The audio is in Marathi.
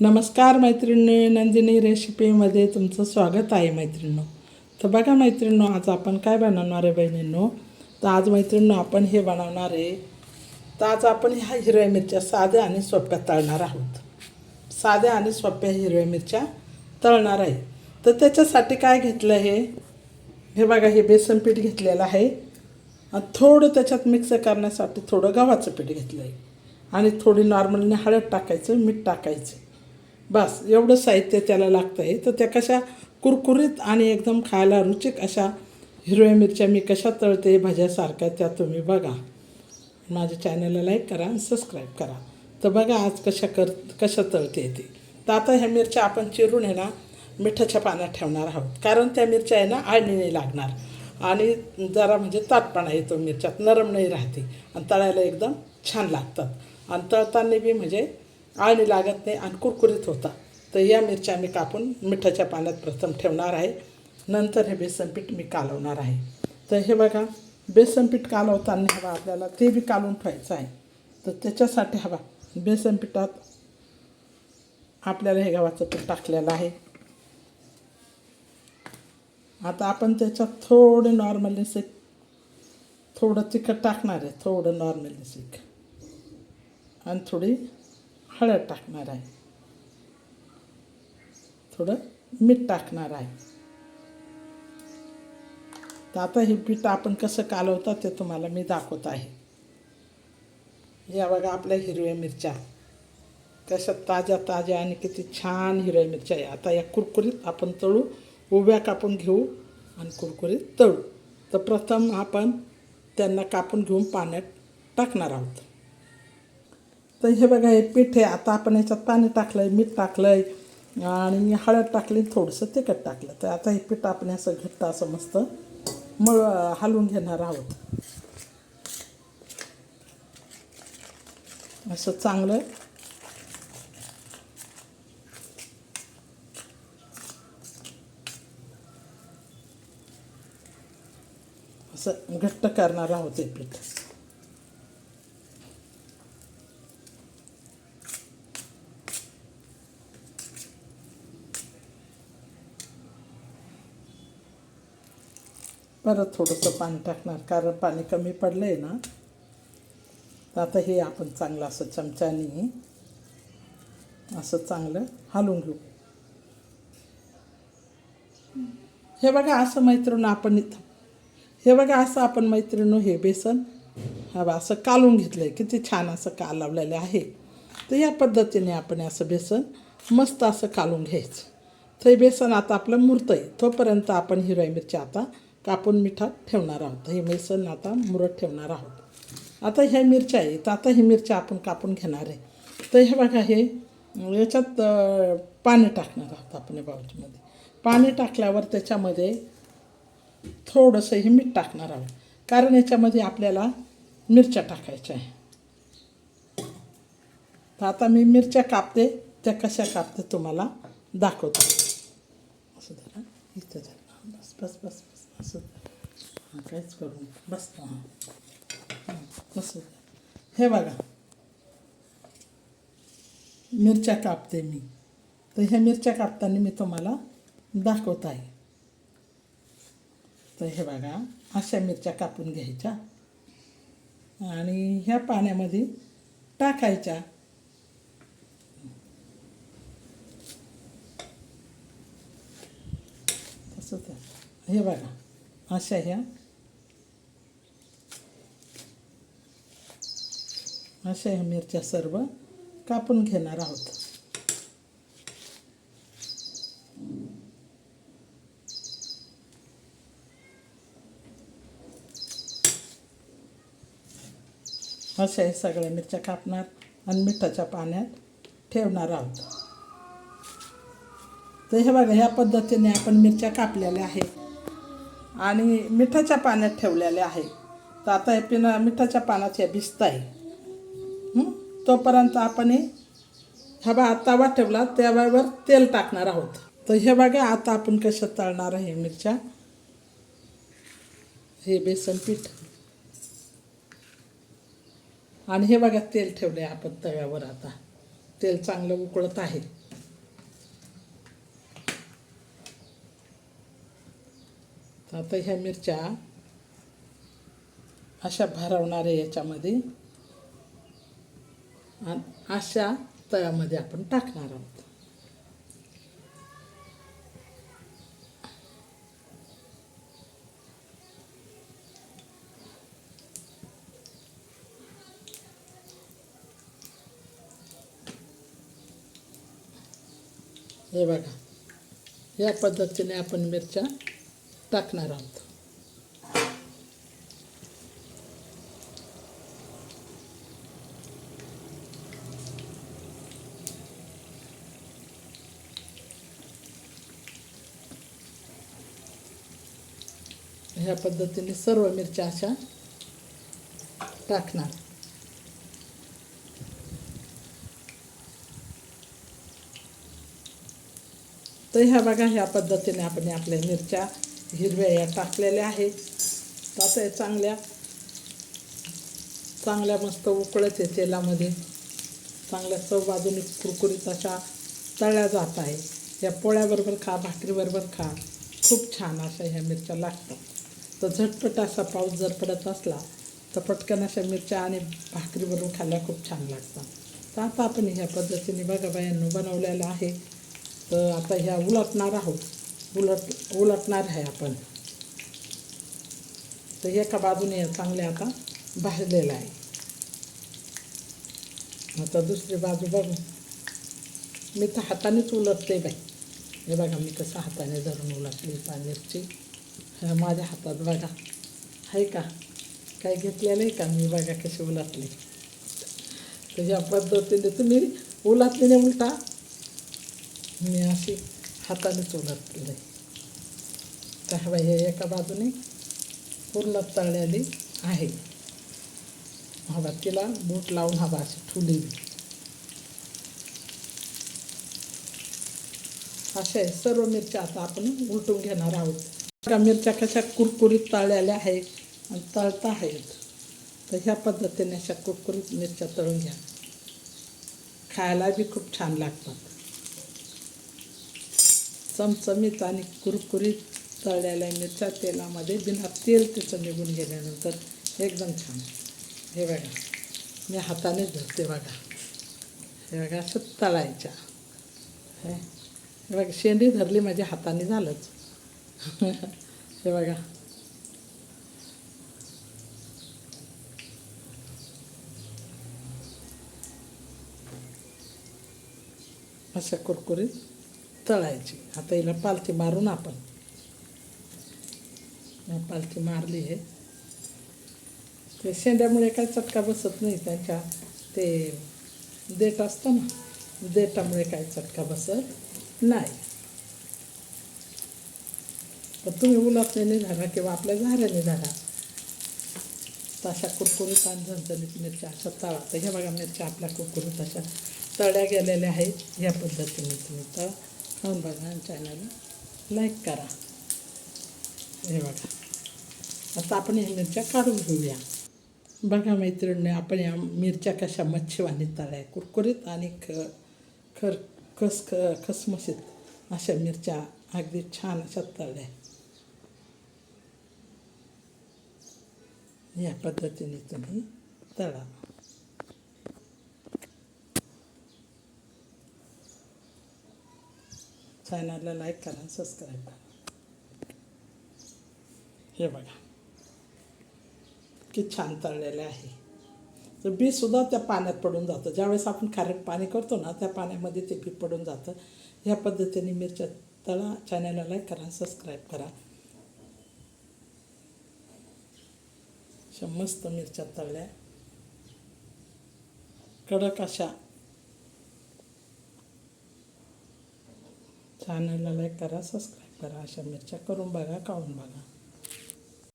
नमस्कार मैत्रिणी नंदिनी रेसिपीमध्ये तुमचं स्वागत आहे मैत्रिणींनो. तर बघा मैत्रिणींनो आज आपण काय बनवणार आहे बहिणींनो? तर आज मैत्रिणींनो आपण हे बनवणार आहे तर आज आपण ह्या हिरव्या मिरच्या साध्या आणि सोप्या तळणार आहोत. साध्या आणि सोप्या हिरव्या मिरच्या तळणार आहे. तर त्याच्यासाठी काय घेतलं आहे हे बघा हे बेसन पीठ घेतलेलं आहे. थोडं त्याच्यात मिक्स करण्यासाठी थोडं गव्हाचं पीठ घेतलं आहे आणि थोडी नॉर्मलने हळद टाकायचं मीठ टाकायचं. बस एवढं साहित्य त्याला लागतं आहे तर त्या कशा कुरकुरीत आणि एकदम खायला रुचिक अशा हिरव्या मिरच्या मी कशा तळते भज्यासारख्या त्या तुम्ही बघा. माझ्या चॅनलला लाईक करा आणि सबस्क्राईब करा. तर बघा आज कशा कर कशा तळते ते. तर आता ह्या मिरच्या आपण चिरून आहे ना मिठाच्या पाण्यात ठेवणार आहोत. कारण त्या मिरच्या आहे ना आळणी नाही लागणार. आणि जरा म्हणजे ताटपणा येतो मिरच्यात नरम नाही राहते. आणि तळायला एकदम छान लागतात. आणि तळताना बी म्हणजे आळणी लागत नाही आणि कुरकुरीत होता. तर या मिरच्या मी कापून मिठाच्या पाण्यात प्रथम ठेवणार आहे. नंतर हे बेसन पीठ मी कालवणार आहे. तर हे बघा बेसन पीठ कालवताना हवा आपल्याला ते बी कालवून ठेवायचं आहे. तर त्याच्यासाठी हवा बेसन पिठात आपल्याला हे गव्हाचं पीठ टाकलेलं आहे. आता आपण त्याच्यात थोडं नॉर्मली सिक थोडं तिखट टाकणार आहे थोडं नॉर्मली सिक आणि थोडी हळद टाकणार आहे. थोडं मीठ टाकणार आहे. तर आता हे पीठ आपण कसं कालवतात ते तुम्हाला मी दाखवत आहे. या बघा आपल्या हिरव्या मिरच्या. कशा ताज्या ताज्या आणि किती छान हिरव्या मिरच्या आहे. आता या कुरकुरीत आपण तळू उभ्या कापून घेऊ आणि कुरकुरीत तळू. तर प्रथम आपण त्यांना कापून घेऊन पाण्यात टाकणार आहोत. तर हे बघा हे पीठ आहे. आता आपण याच्यात पाणी टाकलं आहे मीठ टाकलं आहे आणि हळद टाकली थोडंसं तिखट टाकलं. तर आता हे पीठ आपण असं घट्ट असं मस्त मळ हलवून घेणार आहोत. असं चांगलं. असं घट्ट करणार आहोत हे पीठ. परत थोडंसं पाणी टाकणार कारण पाणी कमी पडलं आहे ना. तर आता हे आपण चांगलं असं चमच्याने असं चांगलं हालून घेऊ. हे बघा असं मैत्रीण आपण इथं हे बघा असं आपण मैत्रिणू हे बेसन हवा बा असं कालून घेतलं आहे किती छान असं कालवलेलं आहे. तर या पद्धतीने आपण असं बेसन मस्त असं कालून घ्यायचं. तर हे बेसन आता आपलं मुरतं आहे तोपर्यंत आपण हिरव्या मिरची आता कापून मिठात ठेवणार आहोत. हे बेसन आता मुरत ठेवणार आहोत. आता ह्या मिरच्या आहे तर आता ही मिरच्या आपण कापून घेणार आहे. तर हे बघा हे याच्यात पाणी टाकणार आहोत आपण या पाणी टाकल्यावर त्याच्यामध्ये थोडंसं हे मीठ टाकणार आहोत. कारण याच्यामध्ये आपल्याला मिरच्या टाकायच्या आहे तर आता मी मिरच्या कापते. त्या कशा कापते तुम्हाला दाखवतो. असं धरा. इथं धरा. बस बस बस. असं. हां काहीच करू. बस. हां. हां असं हे बघा. मिरच्या कापते मी. तर ह्या मिरच्या कापताना मी तुम्हाला दाखवत आहे. तर हे बघा अशा मिरच्या कापून घ्यायच्या. आणि ह्या पाण्यामध्ये टाकायच्या. तसं तर हे बघा. अशा ह्या. अशा ह्या मिरच्या सर्व कापून घेणार आहोत. अशा हे सगळ्या मिरच्या कापणार आणि मिठाच्या पाण्यात ठेवणार आहोत. तर हे बघा ह्या पद्धतीने आपण मिरच्या कापलेल्या आहेत. आणि मिठाच्या पाण्यात ठेवलेल्या आहे. तर आता हे पिणं मिठाच्या पानात हे भिजत आहे. तोपर्यंत आपण हे हा बा तवा ठेवला त्यावर तेल टाकणार आहोत. तर हे बघा आता आपण कसं तळणार आहे मिरच्या. हे बेसन पीठ. आणि हे बघा तेल ठेवले आपण तव्यावर आता. तेल चांगलं उकळत आहे. तर आता ह्या मिरच्या अशा भरवणार आहे याच्यामध्ये आणि अशा तळ्यामध्ये आपण टाकणार आहोत. हे बघा या पद्धतीने आपण मिरच्या टाकणार आहोत. ह्या पद्धतीने सर्व मिरच्या अशा टाकणार. तर ह्या बघा ह्या पद्धतीने आपण आपल्या मिरच्या हिरव्या या टाकलेल्या आहेत. तर आता या चांगल्या. चांगल्या मस्त उकळत आहे तेलामध्ये. चांगल्या चव बाजूने कुरकुरीत अशा तळल्या जात आहे या पोळ्याबरोबर खा भाकरीबरोबर खा. खूप छान अशा ह्या मिरच्या लागतात. तर झटपट असा पाऊस जर पडत असला तर पटकन अशा मिरच्या आणि भाकरीबरोबर खायला खूप छान लागतात. तर आता आपण ह्या पद्धतीने बघा बायांनो बनवलेलं आहे. तर आता ह्या उलटणार आहोत. उलट उलटणार आहे आपण. तर एका बाजूने चांगले चांगल्या आता भाजलेलं आहे. आता दुसरी बाजू बघू. मी तर हातानेच उलटते बाई. हे बघा मी कसं हाताने धरून उलटली पाण्याची माझ्या हातात बघा. आहे का? काय घेतलेलं आहे का? मी बघा कशी उलटली. तर या पद्धतीने तुम्ही उलटली नाही उलटा. मी अशी हातानेच उलटले तर हवा हे एका बाजूने पूर्ण तळलेली आहे. हवा तिला बूट लावून हवा अशी ठुली अशा सर्व मिरच्या आता आपण उलटून घेणार आहोत. बघा मिरच्या कशा कुरकुरीत तळलेल्या आहेत आणि तळता आहेत. तर ह्या पद्धतीने अशा कुरकुरीत मिरच्या तळून घ्या. खायला बी खूप छान लागतात. चमचमीत आणि कुरकुरीत तळलेल्या मिरच्या तेलामध्ये बिना तेल तिचं निघून गेल्यानंतर एकदम छान. हे बघा मी हातानेच धरते बघा. हे बघा असं तळायच्या. हे हे बघा शेंडी धरली माझ्या हाताने झालंच. हे बघा. अशा कुरकुरीत तळायची. आता हिला पालथी मारून आपण. पालथी मारली आहे. ते शेंड्यामुळे काही चटका बसत नाही त्यांच्या. ते देठ असतं ना देठामुळे काही चटका बसत नाही. पण तुम्ही उलापण्याने धरा किंवा आपल्या झाऱ्याने धरा. तशा कुरकुरीत आणि झणझणीत मिरच्या अशा तळा. तर ह्या बघा मिरच्या आपल्या कुरकुरीत अशा तळ्या गेलेल्या आहेत. या पद्धतीने तुम्ही तळ हो, खाऊन बघा आणि चॅनलला लाईक करा. हे बघा. आता आपण ह्या मिरच्या काढून घेऊया. बघा मैत्रिणी आपण या मिरच्या कशा मच्छीवाणी तळ्या कुरकुरीत आणि ख खर खस ख खसमशीत अशा मिरच्या अगदी छान अशा तळल्या या पद्धतीने तुम्ही तळा. चॅनलला लाईक करा सबस्क्राईब करा. हे बघा. की छान तळलेले आहे. तर बीसुद्धा त्या पाण्यात पडून जातं. ज्यावेळेस आपण खारट पाणी करतो ना त्या पाण्यामध्ये ते बी पडून जातं. ह्या पद्धतीने मिरच्या तळा चॅनलला लाईक करा सबस्क्राईब करा. मस्त मिरच्या तळल्या. कडक अशा चॅनलला लाईक करा सबस्क्राईब करा. अशा मिरच्या करून बघा खाऊन बघा.